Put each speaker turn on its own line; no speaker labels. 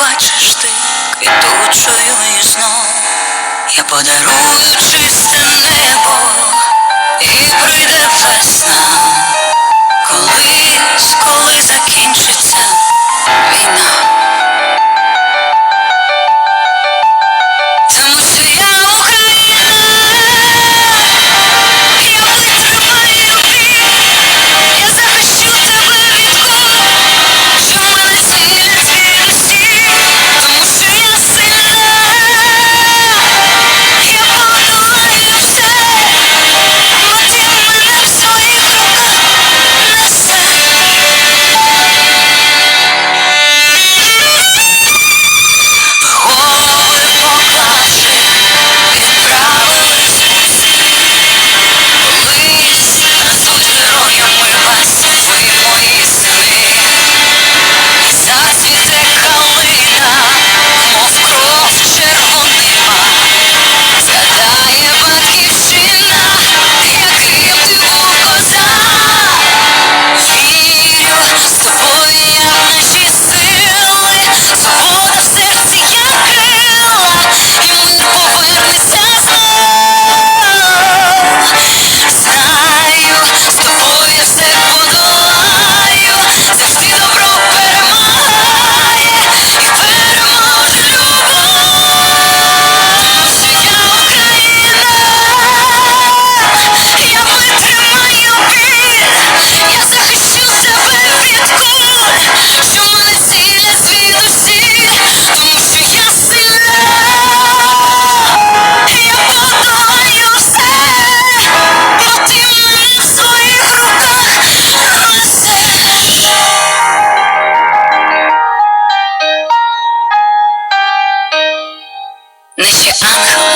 побачиш ти квітучою і знов я подарую Action.